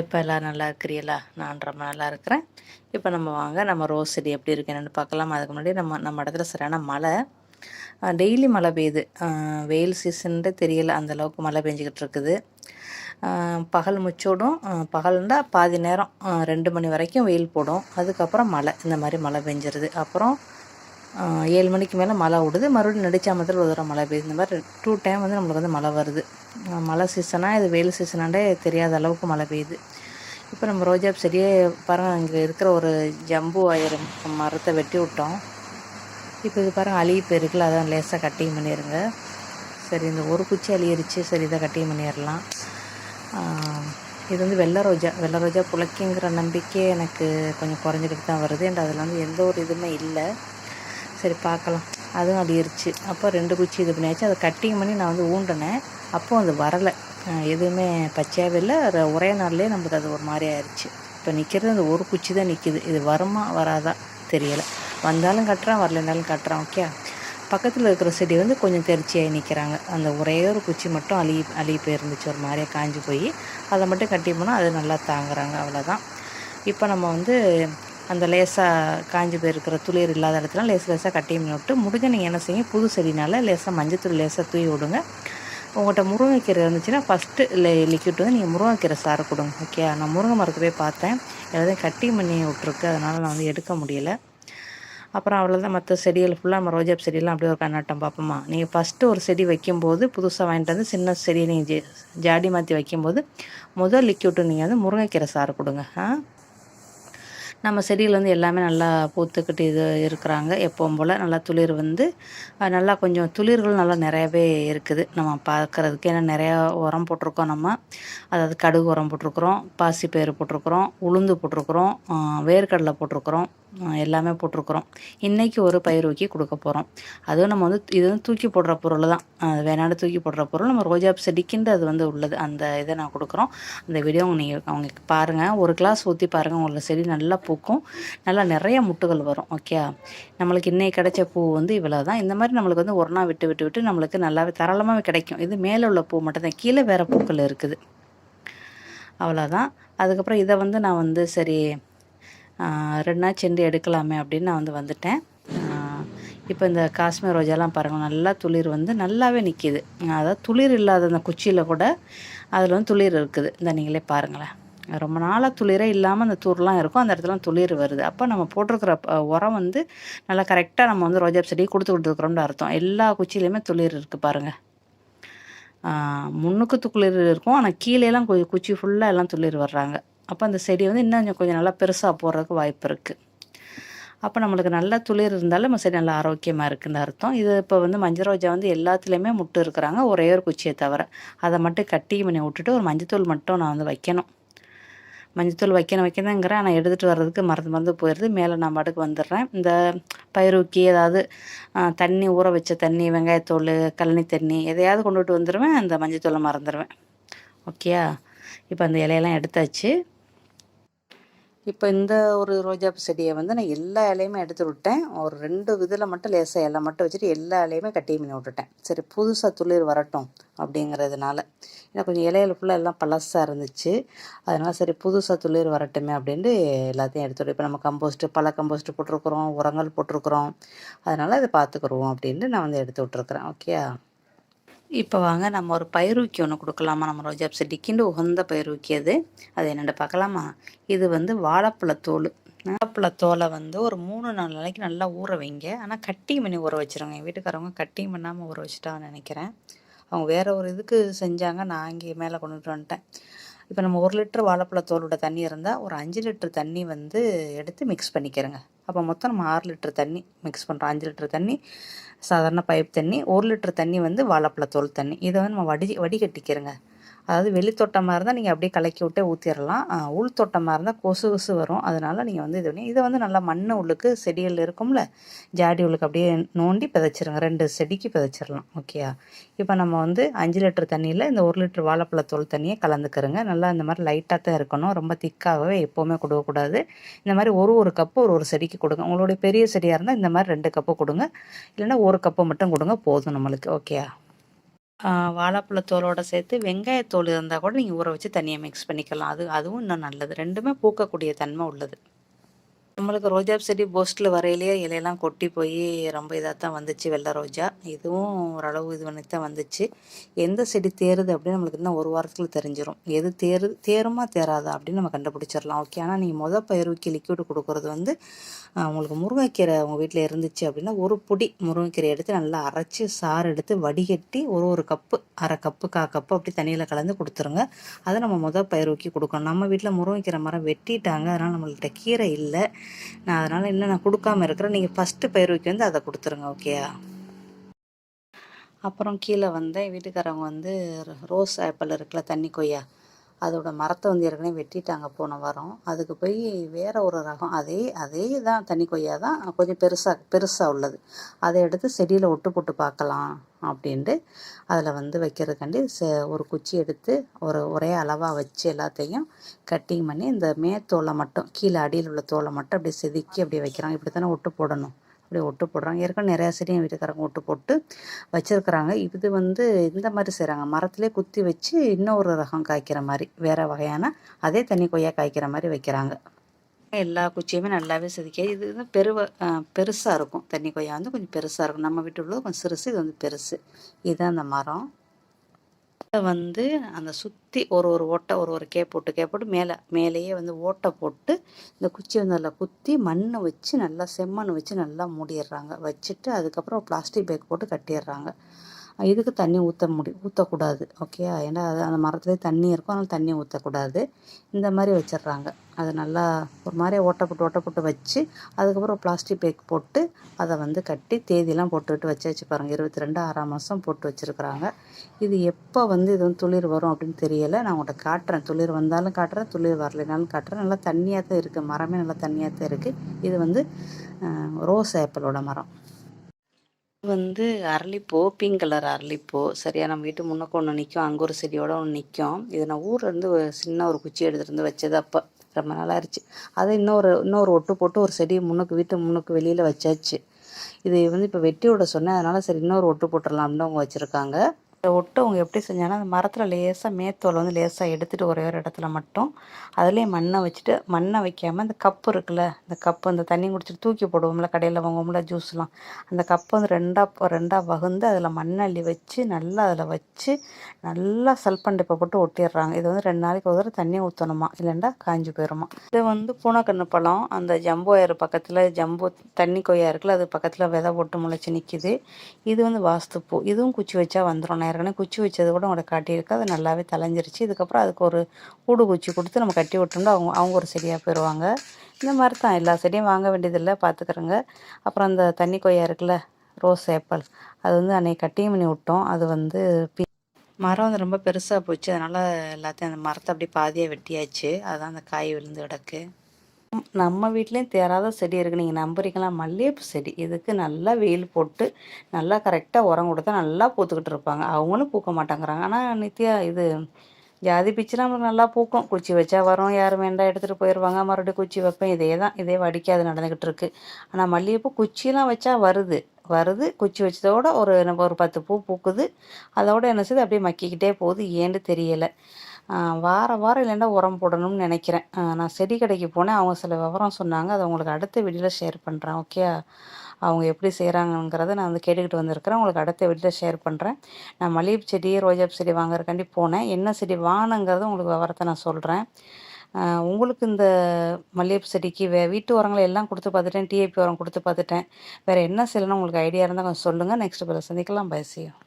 இப்போ எல்லோரும் நல்லா இருக்கிறீங்களா? நான் ரொம்ப நல்லா இருக்கிறேன். இப்போ நம்ம வாங்க நம்ம ரோஸ் செடி எப்படி இருக்கு என்னென்னு பார்க்கலாம். அதுக்கு முன்னாடி நம்ம நம்ம இடத்துல சரியான மழை. டெய்லி மழை பெய்யுது. வெயில் சீசன்ட்டு தெரியல அந்த அளவுக்கு மழை பெஞ்சிக்கிட்டு இருக்குது. பகல் முச்சோடும் பகல்ண்டா பாதி நேரம் ரெண்டு மணி வரைக்கும் வெயில் போடும். அதுக்கப்புறம் மழை. இந்த மாதிரி மழை பெஞ்சிருது. அப்புறம் ஏழு மணிக்கு மேலே மழை விடுது மறுபடியும் நடிச்சாமத்தில் ஒரு தடவை மழை பெய்யுது. இந்த மாதிரி டூ டைம் வந்து நம்மளுக்கு வந்து மழை வருது. மழை சீசனாக இது வெயில் சீசனாண்டே தெரியாத அளவுக்கு மழை பெய்யுது. இப்போ நம்ம ரோஜா செடியே பாருங்கள் இங்கே இருக்கிற ஒரு ஜம்பு ஒயர் மரத்தை வெட்டி விட்டோம். இப்போ இது பாருங்கள் அழிய போயிருக்குல்ல அதான் லேசாக கட்டிங் பண்ணிடுங்க சரி இந்த ஒரு குச்சி அழியிருச்சு சரி இதை கட்டிங் பண்ணிடலாம். இது வந்து வெள்ளை ரோஜா வெள்ளை ரோஜா புழைக்குங்கிற நம்பிக்கை எனக்கு கொஞ்சம் குறைஞ்சிக்கிட்டு தான் வருது. அண்ட் அதில் வந்து எந்த ஒரு இதுவுமே இல்லை. சரி பார்க்கலாம். அதுவும் அழியிருச்சு அப்போ ரெண்டு குச்சி இது பண்ணியாச்சு. அதை கட்டிங் பண்ணி நான் வந்து ஊண்டினேன். அப்போது அது வரலை. எதுவுமே பச்சையாகவே இல்லை. ஒரே நாள்லேயே நம்மளுக்கு அது ஒரு மாதிரி ஆயிடுச்சு இப்போ நிற்கிறது அந்த ஒரு குச்சி தான் நிற்கிது இது வருமா வராதா தெரியலை. வந்தாலும் கட்டுறான் வரலைனாலும் கட்டுறான் ஓகே பக்கத்தில் இருக்கிற செடி வந்து கொஞ்சம் தெரிச்சியாகி நிற்கிறாங்க அந்த ஒரே ஒரு குச்சி மட்டும் அழுகி அழுகி போயிருந்துச்சு. ஒரு மாதிரியாக காஞ்சி போய் அதை மட்டும் கட்டி போனால் அது நல்லா தாங்குறாங்க அவ்வளோதான். இப்போ நம்ம வந்து அந்த லேசாக காஞ்சி போயிருக்கிற துளிர் இல்லாத இடத்துல லேஸ் லேசாக கட்டி விட்டு முடிஞ்ச நீங்கள் என்ன செய்யுங்க? புது செடினால லேசாக மஞ்சத்தூள் லேசாக தூவி விடுங்க. உங்கள்கிட்ட முருங்கைக்கீரை இருந்துச்சுன்னா ஃபஸ்ட்டு லிக்விட் வந்து நீங்கள் முருங்கைக்கீரை சாறு கொடுங்க ஓகே நான் முருங்கை மரத்துக்கு போய் பார்த்தேன். எல்லாத்தையும் கட்டி பண்ணி விட்ருக்கு அதனால் நான் வந்து எடுக்க முடியல. அப்புறம் அவ்வளோதான் மற்ற செடிகள் ஃபுல்லாக நம்ம ரோஜா செடியெல்லாம் அப்படியே ஒரு கண்ணாட்டம் பார்ப்போமா? நீங்கள் ஃபஸ்ட்டு ஒரு செடி வைக்கும்போது புதுசாக வாங்கிட்டு வந்து சின்ன செடியை நீங்கள் ஜாடி மாற்றி வைக்கும்போது முதல் லிக்விட்டு நீங்கள் வந்து முருங்கைக்கீரை சாறு கொடுங்க ஆ? நம்ம செடியில் வந்து எல்லாமே நல்லா பூத்துக்கிட்டு இது இருக்கிறாங்க. எப்பவும் போல் நல்லா துளிர் வந்து நல்லா கொஞ்சம் துளிர்கள் நல்லா நிறையவே இருக்குது நம்ம பார்க்குறதுக்கு. ஏன்னா நிறையா உரம் போட்டிருக்கோம் நம்ம. அதாவது கடுகு உரம் போட்டிருக்குறோம் பாசிப்பயிறு போட்டிருக்குறோம் உளுந்து போட்டிருக்குறோம் வேர்க்கடலை போட்டிருக்குறோம். எல்லாமே போட்டிருக்குறோம். இன்றைக்கி ஒரு பயிர் ஊக்கி கொடுக்க போகிறோம் அதுவும் நம்ம வந்து இது வந்து தூக்கி போடுற பொருள் தான். வேணாண்டு தூக்கி போடுற பொருள். நம்ம ரோஜா செடிக்கின்ற அது வந்து உள்ளது. அந்த இதை நான் கொடுக்குறோம். அந்த வீடியோ நீங்கள் அவங்களுக்கு பாருங்கள் ஒரு கிளாஸ் ஊற்றி பாருங்கள் உங்களோட செடி நல்லா பூக்கும். நல்லா நிறைய முட்டுகள் வரும். ஓகே நம்மளுக்கு இன்னைக்கு கிடைச்ச பூ வந்து இவ்வளோ தான் இந்த மாதிரி நம்மளுக்கு வந்து ஒரு நாள் விட்டு விட்டு விட்டு நம்மளுக்கு நல்லாவே தாராளமாகவே கிடைக்கும். இது மேலே உள்ள பூ மட்டும்தான். கீழே வேறு பூக்கள் இருக்குது. அவ்வளோதான் அதுக்கப்புறம் இதை வந்து நான் வந்து சரி ரெண்டு நாள் செண்டு எடுக்கலாமே அப்படின்னு நான் வந்து வந்துட்டேன். இப்போ இந்த காஷ்மீர் ரோஜாலாம் பாருங்கள் நல்லா துளிர் வந்து நல்லாவே நிற்கிது அதாவது துளிர் இல்லாத அந்த குச்சியில் கூட அதில் வந்து துளிர் இருக்குது. இந்த நீங்களே பாருங்களேன். ரொம்ப நாளாக துளிரே இல்லாமல் அந்த தூர்லாம் இருக்கும். அந்த இடத்துல துளிர் வருது. அப்போ நம்ம போட்டிருக்கிற உரம் வந்து நல்லா கரெக்டாக நம்ம வந்து ரோஜா செடி கொடுத்து கொடுத்துருக்குறோம்னு அர்த்தம். எல்லா குச்சியிலையுமே துளிர் இருக்குது பாருங்கள் முன்னுக்கு துளிர் இருக்கும். ஆனால் கீழேலாம் கொஞ்சம் குச்சி ஃபுல்லாக எல்லாம் துளிர் வர்றாங்க. அப்போ அந்த செடி வந்து இன்னும் கொஞ்சம் கொஞ்சம் நல்லா பெருசாக போடுறதுக்கு வாய்ப்பு இருக்குது அப்போ நம்மளுக்கு நல்ல துளிர் இருந்தாலும் நம்ம செடி நல்லா ஆரோக்கியமாக இருக்குன்னு அர்த்தம். இது இப்போ வந்து மஞ்சள் ரோஜா வந்து எல்லாத்துலேயுமே முட்டு இருக்கிறாங்க. ஒரே ஒரு குச்சியை தவிர. அதை மட்டும் கட்டி பண்ணி விட்டுட்டு ஒரு மஞ்சத்தூள் மட்டும் நான் வந்து வைக்கணும். மஞ்சத்தூள் வைக்கணும் வைக்கணுங்கிறேன். ஆனால் எடுத்துகிட்டு வர்றதுக்கு மறந்து மறந்து போயிடுது. மேலே நான் பாட்டுக்கு வந்துடுறேன். இந்த பயிரூக்கி ஏதாவது தண்ணி ஊற வச்ச தண்ணி வெங்காயத்தோல் கழனி தண்ணி எதையாவது கொண்டுட்டு வந்துடுவேன் அந்த மஞ்சத்தூளை மறந்துடுவேன் ஓகேயா? இப்போ அந்த இலையெல்லாம் எடுத்தாச்சு. இப்போ இந்த ஒரு ரோஜா செடியை வந்து நான் எல்லா இலையுமே எடுத்து விட்டேன். ஒரு ரெண்டு இதில் மட்டும் லேசாக இலை மட்டும் வச்சுட்டு எல்லா இலையுமே கட்டி பண்ணி விட்டுட்டேன். சரி புதுசாக துளிர் வரட்டும் அப்படிங்கிறதுனால. ஏன்னா கொஞ்சம் இலையில ஃபுல்லாக எல்லாம் பழசாக இருந்துச்சு. அதனால் சரி புதுசாக துளிர் வரட்டுமே அப்படின்ட்டு எல்லாத்தையும் எடுத்து விட்டு இப்போ நம்ம கம்போஸ்ட்டு பல கம்போஸ்ட்டு போட்டிருக்குறோம் உரங்கள் போட்டிருக்குறோம். அதனால் இதை பார்த்துக்குருவோம் அப்படின்ட்டு நான் வந்து எடுத்து விட்ருக்குறேன் ஓகே இப்போ வாங்க நம்ம ஒரு பயிரூக்கி ஒன்று கொடுக்கலாமா? நம்ம ரோஜா செடிக்குண்டு உகந்த பயிரூக்கி அது. அது என்னென்னு பார்க்கலாமா இது வந்து வாழைப்பழத்தோல் வாழைப்பழத்தோலை வந்து ஒரு மூணு நாலு நாளைக்கு நல்லா ஊற வைங்க. ஆனால் கட்டியும் பண்ணி ஊற வச்சிருங்க. என் வீட்டுக்காரவங்க கட்டிங் பண்ணாமல் ஊற வச்சுட்டான்னு நினைக்கிறேன். அவங்க வேறு ஒரு இதுக்கு செஞ்சாங்க. நான் இங்கே மேலே கொண்டுட்டு வந்துட்டேன். இப்போ நம்ம ஒரு லிட்டர் வாழைப்பழத்தோலோட தண்ணி இருந்தால் ஒரு அஞ்சு லிட்டர் தண்ணி வந்து எடுத்து மிக்ஸ் பண்ணிக்கிறேங்க. அப்போ மொத்தம் நம்ம ஆறு லிட்டர் தண்ணி மிக்ஸ் பண்ணுறோம் அஞ்சு லிட்டர் தண்ணி சாதாரண பைப் தண்ணி ஒரு லிட்டர் தண்ணி வந்து வாழைப்பழத்தோல் தண்ணி. இதை வந்து நம்ம வடி வடிகட்டிக்கிறேங்க. அதாவது வெளித்தோட்டமாக இருந்தால் நீங்கள் அப்படியே கலக்கி விட்டே ஊற்றிடலாம் உள் தோட்டமாக இருந்தால் கொசு கொசு வரும். அதனால் நீங்கள் வந்து இது பண்ணி இதை வந்து நல்லா மண் உள்ளுக்கு செடிகள் இருக்கும்ல ஜாடி உள்ளுக்கு அப்படியே நோண்டி பிதைச்சிருங்க. ரெண்டு செடிக்கு பிதைச்சிடலாம் ஓகேயா இப்போ நம்ம வந்து அஞ்சு லிட்டர் தண்ணியில் இந்த ஒரு லிட்டர் வாழைப்பழத்தோல் தண்ணியை கலந்துக்கிறோங்க. நல்லா இந்த மாதிரி லைட்டாக தான் இருக்கணும். ரொம்ப திக்காகவே எப்போவுமே கொடுக்கக்கூடாது. இந்த மாதிரி ஒரு ஒரு கப்பு ஒரு ஒரு செடிக்கு கொடுங்க. உங்களுடைய பெரிய செடியாக இருந்தால் இந்த மாதிரி ரெண்டு கப்பு கொடுங்க. இல்லைன்னா ஒரு கப்பு மட்டும் கொடுங்க போதும் நம்மளுக்கு. ஓகேயா வாழைப்பழத்தோலோட சேர்த்து வெங்காயத்தோல் இருந்தால் கூட நீங்கள் ஊற வச்சு தனியாக மிக்ஸ் பண்ணிக்கலாம். அது அதுவும் இன்னும் நல்லது. ரெண்டுமே பூக்கக்கூடிய தன்மை உள்ளது. நம்மளுக்கு ரோஜா செடி போஸ்ட்டில் வரையிலேயே இலையெல்லாம் கொட்டி போய் ரொம்ப இதாக தான் வந்துச்சு வெள்ளை ரோஜா. இதுவும் ஓரளவு இது பண்ணி தான் வந்துச்சு. எந்த செடி தேருது அப்படின்னு நம்மளுக்கு இன்னும் ஒரு வாரத்தில் தெரிஞ்சிடும் எது தேரு தேருமா தேராதா அப்படின்னு நம்ம கண்டுபிடிச்சிடலாம். ஓகே ஆனால் நீங்கள் மொதல் பயிர்வுக்கு லிக்யூடு கொடுக்குறது வந்து உங்களுக்கு முருங்கைக்கீரை உங்கள் வீட்டில் இருந்துச்சு அப்படின்னா ஒரு பொடி முருங்கைக்கீரை எடுத்து நல்லா அரைச்சி சாறு எடுத்து வடிகட்டி ஒரு ஒரு கப்பு அரை கப்பு கா கப்பு அப்படி தண்ணியில் கலந்து கொடுத்துருங்க. அதை நம்ம மொதல் பயிர் கொடுக்கணும். நம்ம வீட்டில் முருங்கைக்கீரை மரம் வெட்டிட்டாங்க அதனால் நம்மள்கிட்ட கீரை இல்லை. நான் அதனால் இன்னும் நான் கொடுக்காம இருக்கிறேன். நீங்கள் ஃபஸ்ட்டு பயிர் ஊக்கி வந்து அதை கொடுத்துருங்க ஓகேயா அப்புறம் கீழே வந்து வீட்டுக்காரவங்க வந்து ரோஸ் ஆப்பிள் இருக்குல்ல தண்ணி கொய்யா. அதோட மரத்தை வந்து ஏற்கனவே வெட்டிட்டாங்க போன வாரம் அதுக்கு போய் வேற ஒரு ரகம். அதே அதே தான் தனி கொய்யா தான் கொஞ்சம் பெருசாக பெருசாக உள்ளது. அதை எடுத்து செடியில் ஒட்டு போட்டு பார்க்கலாம் அப்படின்ட்டு அதில் வந்து வைக்கிறதுக்காண்டி ச ஒரு குச்சி எடுத்து ஒரு ஒரே அளவாக வச்சு எல்லாத்தையும் கட்டிங் பண்ணி இந்த மேத்தோலை மட்டும் கீழே அடியில் உள்ள தோலை மட்டும் அப்படியே செதுக்கி அப்படியே வைக்கிறாங்க. இப்படி தானே ஒட்டு போடணும். அப்படியே ஒட்டு போடுறாங்க. ஏற்கனவே நிறையா செடி என் வீட்டுக்காரங்க ஒட்டு போட்டு வச்சுருக்குறாங்க. இது வந்து இந்த மாதிரி செய்கிறாங்க மரத்துலேயே குத்தி வச்சு இன்னொரு ரகம் காய்க்கிற மாதிரி வேறு வகையான அதே தண்ணி கொய்யா காய்க்கிற மாதிரி வைக்கிறாங்க. எல்லா குச்சியுமே நல்லாவே செதுக்கி இது வந்து பெருவ பெருசாக இருக்கும். தண்ணி கொய்யா வந்து கொஞ்சம் பெருசாக இருக்கும். நம்ம வீட்டு உள்ளது கொஞ்சம் சிறுசு இது வந்து பெருசு. இதுதான் அந்த மரம். வந்து அந்த சுற்றி ஒரு ஒரு ஓட்டை ஒரு ஒரு கே போட்டு கே போட்டு மேலே மேலேயே வந்து ஓட்டை போட்டு இந்த குச்சி வந்து அதில் குத்தி மண் வச்சு நல்லா செம்மண் வச்சு நல்லா மூடிடுறாங்க. வச்சுட்டு அதுக்கப்புறம் பிளாஸ்டிக் பேக் போட்டு கட்டிடுறாங்க. இதுக்கு தண்ணி ஊற்ற முடி ஊற்றக்கூடாது ஓகே ஏன்னா அது அந்த மரத்துலேயே தண்ணி இருக்கும் அதனால் தண்ணி ஊற்றக்கூடாது இந்த மாதிரி வச்சிடுறாங்க அது நல்லா ஒரு மாதிரி ஓட்டப்பட்டு ஓட்டப்பட்டு வச்சு அதுக்கப்புறம் பிளாஸ்டிக் பேக் போட்டு அதை வந்து கட்டி தேதியெல்லாம் போட்டுவிட்டு வச்சு வச்சு பாருங்கள் இருபத்தி ரெண்டு ஆறாம் மாதம் போட்டு வச்சுருக்குறாங்க. இது எப்போ வந்து இது வந்து துளிர் வரும் அப்படின்னு தெரியலை. நான் உங்கள்கிட்ட காட்டுறேன். துளிர் வந்தாலும் காட்டுறேன் துளிர் வரலைனாலும் காட்டுறேன். நல்லா தண்ணியாக தான் இருக்குது மரமே நல்லா தண்ணியாக தான் இருக்குது இது வந்து ரோஸ் ஆப்பிளோட மரம். வந்து அரளிப்பூ பிங்க் கலர் அரளிப்பூ. சரியா நம்ம வீட்டு முன்னுக்கு ஒன்று நிற்கும் அங்கே ஒரு செடியோட ஒன்று நிற்கும் இது நான் ஊர்லேருந்து சின்ன ஒரு குச்சி எடுத்துகிட்டு வந்து வச்சது அப்போ. ரொம்ப நல்லா இருச்சு அதை இன்னொரு இன்னொரு ஒட்டு போட்டு ஒரு செடி முன்னுக்கு வீட்டு முன்னுக்கு வெளியில் வச்சாச்சு. இது வந்து இப்போ வெட்டி விட சொன்னேன். அதனால் சரி இன்னொரு ஒட்டு போட்டுடலாம்னு அவங்க வச்சுருக்காங்க. ஒட்டு ஒட்டவங்க எப்படி செஞ்சாங்கன்னா அந்த மரத்தில் லேசாக மேத்தோலை வந்து லேசாக எடுத்துகிட்டு ஒரே ஒரு இடத்துல மட்டும் அதுலேயே மண்ணை வச்சுட்டு மண்ணை வைக்காமல் அந்த கப்பு இருக்குல்ல அந்த கப்பு அந்த தண்ணி குடிச்சிட்டு தூக்கி போடுவோம்ல கடையில் வாங்குவோம்ல ஜூஸ்லாம் அந்த கப்பை வந்து ரெண்டாக ரெண்டாக வகுந்து அதில் மண்ணள்ளி வச்சு நல்லா அதில் வச்சு நல்லா சல்பண்டிப்பை போட்டு ஒட்டிடுறாங்க. இது வந்து ரெண்டு நாளைக்கு ஒரு தடவை தண்ணி ஊற்றணுமா இல்லைண்டா காஞ்சி போயிடுமா இது வந்து பூனைக்கண்ணு பழம். அந்த ஜம்போ ஏர் பக்கத்தில் ஜம்போ தண்ணி கொய்யா இருக்குல்ல அது பக்கத்தில் விதை போட்டு முளைச்சி நிற்கிது இது வந்து வாஸ்துப்பூ. இதுவும் குச்சி வச்சா வந்துடும் நேரம் ஏற்கனவே குச்சி வச்சது கூட உங்களை காட்டியிருக்கு. அது நல்லாவே தலைஞ்சிருச்சு இதுக்கப்புறம் அதுக்கு ஒரு கூடு குச்சி கொடுத்து நம்ம கட்டி விட்டோம்னா அவங்க அவங்க ஒரு செடியாக போயிடுவாங்க இந்த மாதிரி தான் எல்லா செடியும் வாங்க வேண்டியதில்லை. பார்த்துக்குறோங்க. அப்புறம் அந்த தண்ணி கொய்யா இருக்குல்ல ரோஸ் ஏப்பல் அது வந்து அன்னைக்கு கட்டியும் பண்ணி விட்டோம். அது வந்து மரம் வந்து ரொம்ப பெருசாக போச்சு. அதனால் எல்லாத்தையும் அந்த மரத்தை அப்படியே பாதியாக வெட்டியாச்சு. அதுதான் அந்த காய் விழுந்து கிடக்கு. நம்ம வீட்லேயும் தேராத செடி இருக்குது நீங்கள் நம்புறீங்களா? மல்லிகைப்பூ செடி. இதுக்கு நல்லா வெயில் போட்டு நல்லா கரெக்டாக உரம் கொடுத்தா நல்லா பூத்துக்கிட்டு இருப்பாங்க. அவங்களும் பூக்க மாட்டேங்கிறாங்க. ஆனால் நித்யா இது ஜாதி பிச்சுலாம் நம்மளுக்கு நல்லா பூக்கும். குச்சி வச்சா வரும். யாரும் வேண்டாம் எடுத்துகிட்டு போயிடுவாங்க மறுபடியும் குச்சி வைப்பேன். இதே தான். இதே வடிக்காது நடந்துக்கிட்டு இருக்கு. ஆனால் மல்லிகைப்பூ குச்சிலாம் வச்சா வருது. வருது. குச்சி வச்சதோட ஒரு ஒரு பத்து பூ பூக்குது. அதோட என்ன செய்யுது அப்படியே மக்கிக்கிட்டே போகுது. ஏன்னு தெரியலை. வாரம் வாரம் இல்லைன்னா உரம் போடணும்னு நினைக்கிறேன். நான் செடி கடைக்கு போனேன். அவங்க சில விவரம் சொன்னாங்க. அதை உங்களுக்கு அடுத்த வீடியோவில் ஷேர் பண்ணுறேன் ஓகே அவங்க எப்படி செய்கிறாங்கங்கிறத நான் வந்து கேட்டுக்கிட்டு வந்திருக்கிறேன். உங்களுக்கு அடுத்த வீட்டில் ஷேர் பண்ணுறேன் நான் மல்லிகை செடி ரோஜாப் செடி வாங்குறதுக்காண்டி போனேன். என்ன செடி வாங்கினுங்கிறது உங்களுக்கு விவரத்தை நான் சொல்கிறேன் உங்களுக்கு இந்த மல்லிகைப்பூ செடிக்கு வே வீட்டு உரங்களை எல்லாம் கொடுத்து பார்த்துட்டேன். டிஏபி உரம் கொடுத்து பார்த்துட்டேன். வேறு என்ன செய்யலாம் உங்களுக்கு ஐடியா இருந்தால் கொஞ்சம் சொல்லுங்கள் நெக்ஸ்ட் பிறகு சந்திக்கலாம். பயசியம்